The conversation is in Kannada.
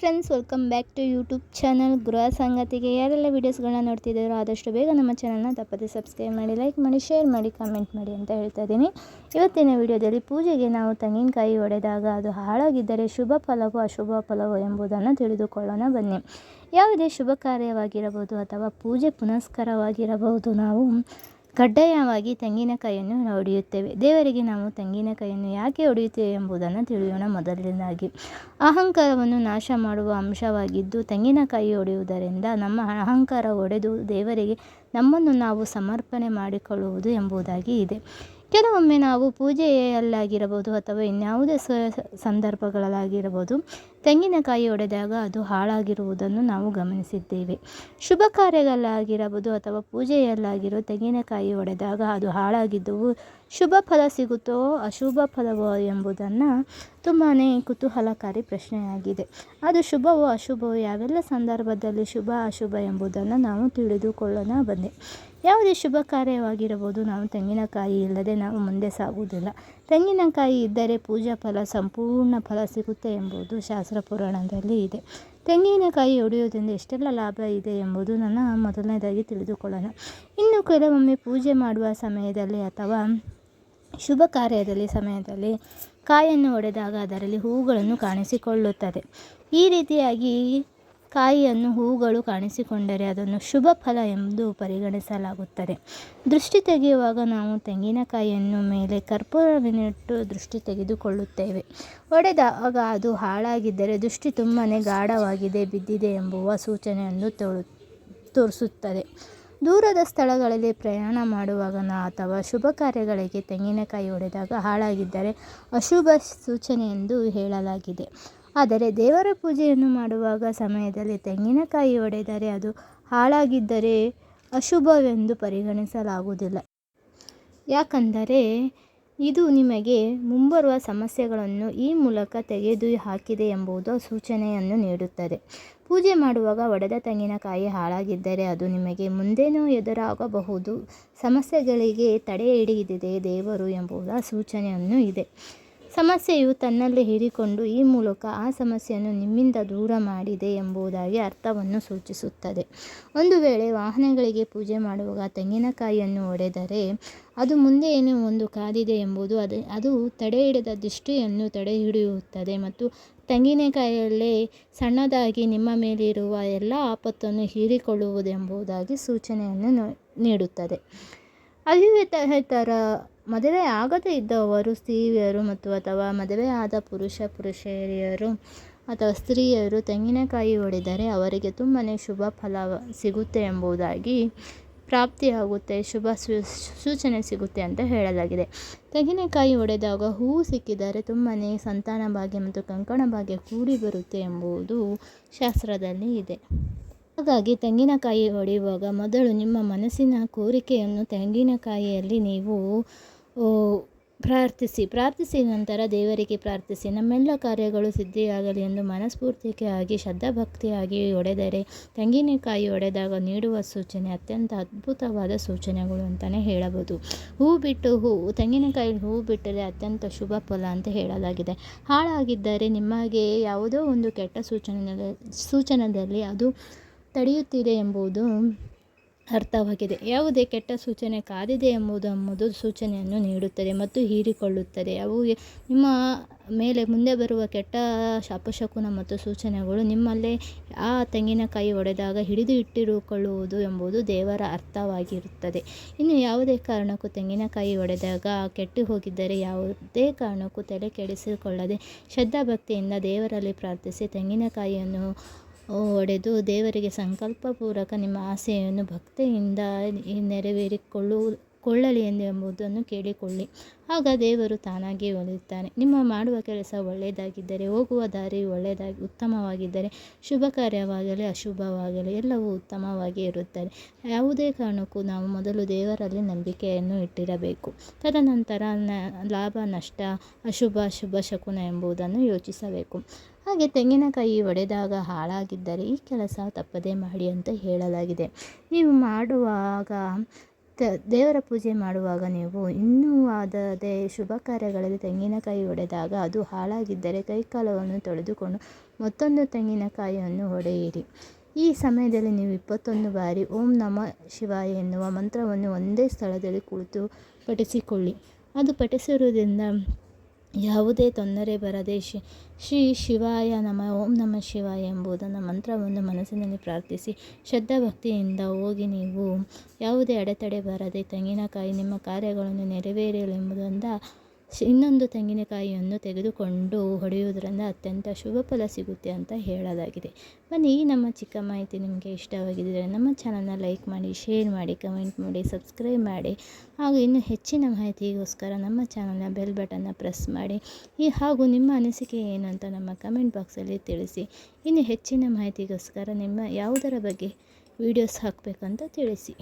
Friends welcome back to YouTube channel ಗೃಹ ಸಂಗತಿಗೆ ಯಾರೆಲ್ಲ ವೀಡಿಯೋಸ್ಗಳನ್ನ ನೋಡ್ತಿದ್ದಾರೋ ಆದಷ್ಟು ಬೇಗ ನಮ್ಮ ಚಾನಲ್ನ ತಪ್ಪದೆ ಸಬ್ಸ್ಕ್ರೈಬ್ ಮಾಡಿ ಲೈಕ್ ಮಾಡಿ ಶೇರ್ ಮಾಡಿ ಕಮೆಂಟ್ ಮಾಡಿ ಅಂತ ಹೇಳ್ತಾ ಇದ್ದೀನಿ. ಇವತ್ತಿನ ವಿಡಿಯೋದಲ್ಲಿ ಪೂಜೆಗೆ ನಾವು ತೆಂಗಿನಕಾಯಿ ಒಡೆದಾಗ ಅದು ಹಾಳಾಗಿದ್ದರೆ ಶುಭ ಫಲವೋ ಅಶುಭ ಫಲವೋ ಎಂಬುದನ್ನು ತಿಳಿದುಕೊಳ್ಳೋಣ. ಬನ್ನಿ. ಯಾವುದೇ ಶುಭ ಕಾರ್ಯವಾಗಿರಬಹುದು ಅಥವಾ ಪೂಜೆ ಪುನಸ್ಕಾರವಾಗಿರಬಹುದು, ನಾವು ಕಡ್ಡಾಯವಾಗಿ ತೆಂಗಿನಕಾಯಿಯನ್ನು ಹೊಡೆಯುತ್ತೇವೆ. ದೇವರಿಗೆ ನಾವು ತೆಂಗಿನಕಾಯಿಯನ್ನು ಯಾಕೆ ಹೊಡೆಯುತ್ತೇವೆ ಎಂಬುದನ್ನು ತಿಳಿಯೋಣ ಮೊದಲನೇದಾಗಿ. ಅಹಂಕಾರವನ್ನು ನಾಶ ಮಾಡುವ ಅಂಶವಾಗಿದ್ದು ತೆಂಗಿನಕಾಯಿ ಹೊಡೆಯುವುದರಿಂದ ನಮ್ಮ ಅಹಂಕಾರ ಒಡೆದು ದೇವರಿಗೆ ನಮ್ಮನ್ನು ನಾವು ಸಮರ್ಪಣೆ ಮಾಡಿಕೊಳ್ಳುವುದು ಎಂಬುದಾಗಿ ಇದೆ. ಕೆಲವೊಮ್ಮೆ ನಾವು ಪೂಜೆಯಲ್ಲಾಗಿರಬಹುದು ಅಥವಾ ಇನ್ಯಾವುದೇ ಸಂದರ್ಭಗಳಲ್ಲಾಗಿರಬಹುದು, ತೆಂಗಿನಕಾಯಿ ಒಡೆದಾಗ ಅದು ಹಾಳಾಗಿರುವುದನ್ನು ನಾವು ಗಮನಿಸಿದ್ದೇವೆ. ಶುಭ ಕಾರ್ಯಗಳಾಗಿರಬಹುದು ಅಥವಾ ಪೂಜೆಯಲ್ಲಾಗಿರೋ ತೆಂಗಿನಕಾಯಿ ಒಡೆದಾಗ ಅದು ಹಾಳಾಗಿದ್ದವು, ಶುಭ ಫಲ ಸಿಗುತ್ತೋ ಅಶುಭ ಫಲವೋ ಎಂಬುದನ್ನು ತುಂಬಾ ಕುತೂಹಲಕಾರಿ ಪ್ರಶ್ನೆಯಾಗಿದೆ. ಅದು ಶುಭವೋ ಅಶುಭವೋ ಯಾವೆಲ್ಲ ಸಂದರ್ಭದಲ್ಲಿ ಶುಭ ಅಶುಭ ಎಂಬುದನ್ನು ನಾವು ತಿಳಿದುಕೊಳ್ಳೋಣ. ಬಂದೆ ಯಾವುದೇ ಶುಭ ಕಾರ್ಯವಾಗಿರಬಹುದು. ನಾವು ತೆಂಗಿನಕಾಯಿ ಇಲ್ಲದೆ ನಾವು ಮುಂದೆ ಸಾಗುವುದಿಲ್ಲ. ತೆಂಗಿನಕಾಯಿ ಇದ್ದರೆ ಪೂಜಾ ಫಲ, ಸಂಪೂರ್ಣ ಫಲ ಸಿಗುತ್ತೆ ಎಂಬುದು ಶಾಸ್ತ್ರ ಪುರಾಣದಲ್ಲಿ ಇದೆ. ತೆಂಗಿನಕಾಯಿ ಒಡೆಯುವುದರಿಂದ ಎಷ್ಟೆಲ್ಲ ಲಾಭ ಇದೆ ಎಂಬುದು ನನ್ನ ಮೊದಲನೇದಾಗಿ ತಿಳಿದುಕೊಳ್ಳೋಣ. ಇನ್ನು ಕೆಲವೊಮ್ಮೆ ಪೂಜೆ ಮಾಡುವ ಸಮಯದಲ್ಲಿ ಅಥವಾ ಶುಭ ಕಾರ್ಯದಲ್ಲಿ ಸಮಯದಲ್ಲಿ ಕಾಯನ್ನು ಒಡೆದಾಗ ಅದರಲ್ಲಿ ಹೂಗಳನ್ನು ಕಾಣಿಸಿಕೊಳ್ಳುತ್ತದೆ. ಈ ರೀತಿಯಾಗಿ ಕಾಯಿಯನ್ನು ಹೂಗಳು ಕಾಣಿಸಿಕೊಂಡರೆ ಅದನ್ನು ಶುಭ ಫಲ ಎಂದು ಪರಿಗಣಿಸಲಾಗುತ್ತದೆ. ದೃಷ್ಟಿ ತೆಗೆಯುವಾಗ ನಾವು ತೆಂಗಿನಕಾಯಿಯನ್ನು ಮೇಲೆ ಕರ್ಪೂರವಿನಿಟ್ಟು ದೃಷ್ಟಿ ತೆಗೆದುಕೊಳ್ಳುತ್ತೇವೆ. ಒಡೆದಾಗ ಅದು ಹಾಳಾಗಿದ್ದರೆ ದೃಷ್ಟಿ ತುಂಬಾ ಗಾಢವಾಗಿದೆ, ಬಿದ್ದಿದೆ ಎಂಬುವ ಸೂಚನೆಯನ್ನು ತೋರು ತೋರಿಸುತ್ತದೆ. ದೂರದ ಸ್ಥಳಗಳಲ್ಲಿ ಪ್ರಯಾಣ ಮಾಡುವಾಗ ಅಥವಾ ಶುಭ ಕಾರ್ಯಗಳಿಗೆ ತೆಂಗಿನಕಾಯಿ ಒಡೆದಾಗ ಹಾಳಾಗಿದ್ದರೆ ಅಶುಭ ಸೂಚನೆ ಎಂದು ಹೇಳಲಾಗಿದೆ. ಆದರೆ ದೇವರ ಪೂಜೆಯನ್ನು ಮಾಡುವಾಗ ಸಮಯದಲ್ಲಿ ತೆಂಗಿನಕಾಯಿ ಒಡೆದರೆ ಅದು ಹಾಳಾಗಿದ್ದರೆ ಅಶುಭವೆಂದು ಪರಿಗಣಿಸಲಾಗುವುದಿಲ್ಲ. ಯಾಕಂದರೆ ಇದು ನಿಮಗೆ ಮುಂಬರುವ ಸಮಸ್ಯೆಗಳನ್ನು ಈ ಮೂಲಕ ತೆಗೆದು ಹಾಕಿದೆ ಎಂಬುದು ಸೂಚನೆಯನ್ನು ನೀಡುತ್ತದೆ. ಪೂಜೆ ಮಾಡುವಾಗ ಒಡೆದ ತೆಂಗಿನಕಾಯಿ ಹಾಳಾಗಿದ್ದರೆ ಅದು ನಿಮಗೆ ಮುಂದೇನೂ ಎದುರಾಗಬಹುದು. ಸಮಸ್ಯೆಗಳಿಗೆ ತಡೆ ಹಿಡಿದಿದೆ ದೇವರು ಎಂಬುದ ಸೂಚನೆಯನ್ನು ಇದೆ. ಸಮಸ್ಯೆಯು ತನ್ನಲ್ಲಿ ಹೀರಿಕೊಂಡು ಈ ಮೂಲಕ ಆ ಸಮಸ್ಯೆಯನ್ನು ನಿಮ್ಮಿಂದ ದೂರ ಮಾಡಿದೆ ಎಂಬುದಾಗಿ ಅರ್ಥವನ್ನು ಸೂಚಿಸುತ್ತದೆ. ಒಂದು ವೇಳೆ ವಾಹನಗಳಿಗೆ ಪೂಜೆ ಮಾಡುವಾಗ ತೆಂಗಿನಕಾಯಿಯನ್ನು ಒಡೆದರೆ ಅದು ಮುಂದೆ ಏನೋ ಒಂದು ಕಾದಿದೆ ಎಂಬುದು ಅದು ಅದು ತಡೆ ಹಿಡಿದ ದೃಷ್ಟಿಯನ್ನು ತಡೆ ಹಿಡಿಯುತ್ತದೆ ಮತ್ತು ತೆಂಗಿನಕಾಯಿಯಲ್ಲೇ ಸಣ್ಣದಾಗಿ ನಿಮ್ಮ ಮೇಲಿರುವ ಎಲ್ಲ ಆಪತ್ತನ್ನು ಹೀರಿಕೊಳ್ಳುವುದೆಂಬುದಾಗಿ ಸೂಚನೆಯನ್ನು ನೀಡುತ್ತದೆ. ಅವಿವಾಹಿತರ ಮದುವೆ ಆಗದೇ ಇದ್ದವರು, ಸ್ತ್ರೀಯರು ಮತ್ತು ಅಥವಾ ಮದುವೆ ಆದ ಪುರುಷ, ಪುರುಷರಿಯರು ಅಥವಾ ಸ್ತ್ರೀಯರು ತೆಂಗಿನಕಾಯಿ ಹೊಡೆದರೆ ಅವರಿಗೆ ತುಂಬಾ ಶುಭ ಫಲ ಸಿಗುತ್ತೆ ಎಂಬುದಾಗಿ ಪ್ರಾಪ್ತಿಯಾಗುತ್ತೆ, ಶುಭ ಸೂಚನೆ ಸಿಗುತ್ತೆ ಅಂತ ಹೇಳಲಾಗಿದೆ. ತೆಂಗಿನಕಾಯಿ ಒಡೆದಾಗ ಹೂವು ಸಿಕ್ಕಿದರೆ ತುಂಬಾ ಸಂತಾನ ಭಾಗ್ಯ ಮತ್ತು ಕಂಕಣ ಭಾಗ್ಯ ಕೂಡಿ ಬರುತ್ತೆ ಎಂಬುದು ಶಾಸ್ತ್ರದಲ್ಲಿ ಇದೆ. ಹಾಗಾಗಿ ತೆಂಗಿನಕಾಯಿ ಹೊಡೆಯುವಾಗ ಮೊದಲು ನಿಮ್ಮ ಮನಸ್ಸಿನ ಕೋರಿಕೆಯನ್ನು ತೆಂಗಿನಕಾಯಿಯಲ್ಲಿ ನೀವು ಪ್ರಾರ್ಥಿಸಿ. ಪ್ರಾರ್ಥಿಸಿ ನಂತರ ದೇವರಿಗೆ ಪ್ರಾರ್ಥಿಸಿ. ನಮ್ಮೆಲ್ಲ ಕಾರ್ಯಗಳು ಸಿದ್ಧಿಯಾಗಲಿ ಎಂದು ಮನಸ್ಫೂರ್ತಿಕೆಯಾಗಿ ಶ್ರದ್ಧಾಭಕ್ತಿಯಾಗಿ ಒಡೆದರೆ, ತೆಂಗಿನಕಾಯಿ ಒಡೆದಾಗ ನೀಡುವ ಸೂಚನೆ ಅತ್ಯಂತ ಅದ್ಭುತವಾದ ಸೂಚನೆಗಳು ಅಂತಲೇ ಹೇಳಬಹುದು. ಹೂ ಬಿಟ್ಟು ಹೂವು ತೆಂಗಿನಕಾಯಿ ಹೂ ಬಿಟ್ಟರೆ ಅತ್ಯಂತ ಶುಭ ಫಲ ಅಂತ ಹೇಳಲಾಗಿದೆ. ಹಾಳಾಗಿದ್ದರೆ ನಿಮಗೆ ಯಾವುದೋ ಒಂದು ಕೆಟ್ಟ ಸೂಚನೆ ಸೂಚನೆಯಲ್ಲಿ ಅದು ತಡೆಯುತ್ತಿದೆ ಎಂಬುದು ಅರ್ಥವಾಗಿದೆ. ಯಾವುದೇ ಕೆಟ್ಟ ಸೂಚನೆ ಕಾದಿದೆ ಎಂಬುದು ಎಂಬುದು ಸೂಚನೆಯನ್ನು ನೀಡುತ್ತದೆ ಮತ್ತು ಹೀರಿಕೊಳ್ಳುತ್ತದೆ. ಅವು ನಿಮ್ಮ ಮೇಲೆ ಮುಂದೆ ಬರುವ ಕೆಟ್ಟ ಶಾಪಶಕುನ ಮತ್ತು ಸೂಚನೆಗಳು ನಿಮ್ಮಲ್ಲೇ ಆ ತೆಂಗಿನಕಾಯಿ ಒಡೆದಾಗ ಹಿಡಿದು ಇಟ್ಟಿರುಕೊಳ್ಳುವುದು ಎಂಬುದು ದೇವರ ಅರ್ಥವಾಗಿರುತ್ತದೆ. ಇನ್ನು ಯಾವುದೇ ಕಾರಣಕ್ಕೂ ತೆಂಗಿನಕಾಯಿ ಒಡೆದಾಗ ಕೆಟ್ಟು ಹೋಗಿದ್ದರೆ ಯಾವುದೇ ಕಾರಣಕ್ಕೂ ತಲೆ ಕೆಡಿಸಿಕೊಳ್ಳದೆ ಶ್ರದ್ಧಾಭಕ್ತಿಯಿಂದ ದೇವರಲ್ಲಿ ಪ್ರಾರ್ಥಿಸಿ ತೆಂಗಿನಕಾಯಿಯನ್ನು ಒಡೆದು ದೇವರಿಗೆ ಸಂಕಲ್ಪಪೂರ್ವಕ ನಿಮ್ಮ ಆಸೆಯನ್ನು ಭಕ್ತಿಯಿಂದ ನೆರವೇರಿಕೊಳ್ಳು ಕೊಳ್ಳಲಿ ಎಂದು ಎಂಬುದನ್ನು ಕೇಳಿಕೊಳ್ಳಿ. ಆಗ ದೇವರು ತಾನಾಗಿಯೇ ಒಲಿಯುತ್ತಾನೆ ನಿಮ್ಮ ಮಾಡುವ ಕೆಲಸ ಒಳ್ಳೆಯದಾಗಿದ್ದರೆ, ಹೋಗುವ ದಾರಿ ಒಳ್ಳೆಯದಾಗಿ, ಉತ್ತಮವಾಗಿದ್ದರೆ, ಶುಭ ಕಾರ್ಯವಾಗಲಿ, ಅಶುಭವಾಗಲಿ, ಎಲ್ಲವೂ ಉತ್ತಮವಾಗಿ ಇರುತ್ತದೆ. ಯಾವುದೇ ಕಾರಣಕ್ಕೂ ನಾವು ಮೊದಲು ದೇವರಲ್ಲಿ ನಂಬಿಕೆಯನ್ನು ಇಟ್ಟಿರಬೇಕು. ತದನಂತರ ನ, ಲಾಭ, ನಷ್ಟ, ಅಶುಭ, ಶುಭ, ಶಕುನ ಎಂಬುದನ್ನು ಯೋಚಿಸಬೇಕು. ಹಾಗೆ ತೆಂಗಿನಕಾಯಿ ಒಡೆದಾಗ ಹಾಳಾಗಿದ್ದರೆ ಈ ಕೆಲಸ ತಪ್ಪದೇ ಮಾಡಿ ಅಂತ ಹೇಳಲಾಗಿದೆ. ನೀವು ಮಾಡುವಾಗ ದೇವರ ಪೂಜೆ ಮಾಡುವಾಗ ನೀವು ಇನ್ನೂ ಆದದೇ ಶುಭ ಕಾರ್ಯಗಳಲ್ಲಿ ತೆಂಗಿನಕಾಯಿ ಒಡೆದಾಗ ಅದು ಹಾಳಾಗಿದ್ದರೆ ಕೈಕಾಲವನ್ನು ತೊಳೆದುಕೊಂಡು ಮತ್ತೊಂದು ತೆಂಗಿನಕಾಯಿಯನ್ನು ಹೊಡೆಯಿರಿ ಈ ಸಮಯದಲ್ಲಿ ನೀವು ಇಪ್ಪತ್ತೊಂದು ಬಾರಿ ಓಂ ನಮ ಶಿವಾಯ ಎನ್ನುವ ಮಂತ್ರವನ್ನು ಒಂದೇ ಸ್ಥಳದಲ್ಲಿ ಕುಳಿತು ಪಠಿಸಿಕೊಳ್ಳಿ ಅದು ಪಠಿಸಿರುವುದರಿಂದ ಯಾವುದೇ ತೊಂದರೆ ಬರದೆ ಶ್ರೀ ಶಿವಾಯ ನಮ, ಓಂ ನಮ ಶಿವಾಯ ಎಂಬುದನ್ನು ಮಂತ್ರವನ್ನು ಮನಸ್ಸಿನಲ್ಲಿ ಪ್ರಾರ್ಥಿಸಿ ಶ್ರದ್ಧಾಭಕ್ತಿಯಿಂದ ಹೋಗಿ ನೀವು ಯಾವುದೇ ಅಡೆತಡೆ ಬರದೆ ತೆಂಗಿನಕಾಯಿ ನಿಮ್ಮ ಕಾರ್ಯಗಳನ್ನು ನೆರವೇರಲೆಂಬುದರಿಂದ ಇನ್ನೊಂದು ತೆಂಗಿನಕಾಯಿಯನ್ನು ತೆಗೆದುಕೊಂಡು ಹೊಡೆಯುವುದರಿಂದ ಅತ್ಯಂತ ಶುಭ ಫಲ ಸಿಗುತ್ತೆ ಅಂತ ಹೇಳಲಾಗಿದೆ. ಬನ್ನಿ, ಈ ನಮ್ಮ ಚಿಕ್ಕ ಮಾಹಿತಿ ನಿಮಗೆ ಇಷ್ಟವಾಗಿದ್ದರೆ ನಮ್ಮ ಚಾನಲ್ನ ಲೈಕ್ ಮಾಡಿ, ಶೇರ್ ಮಾಡಿ, ಕಮೆಂಟ್ ಮಾಡಿ, ಸಬ್ಸ್ಕ್ರೈಬ್ ಮಾಡಿ ಹಾಗೂ ಇನ್ನೂ ಹೆಚ್ಚಿನ ಮಾಹಿತಿಗೋಸ್ಕರ ನಮ್ಮ ಚಾನಲ್ನ ಬೆಲ್ ಬಟನ್ನ ಪ್ರೆಸ್ ಮಾಡಿ. ಈ ಹಾಗೂ ನಿಮ್ಮ ಅನಿಸಿಕೆ ಏನು ಅಂತ ನಮ್ಮ ಕಮೆಂಟ್ ಬಾಕ್ಸಲ್ಲಿ ತಿಳಿಸಿ. ಇನ್ನು ಹೆಚ್ಚಿನ ಮಾಹಿತಿಗೋಸ್ಕರ ನಿಮ್ಮ ಯಾವುದರ ಬಗ್ಗೆ ವಿಡಿಯೋಸ್ ಹಾಕಬೇಕಂತ ತಿಳಿಸಿ.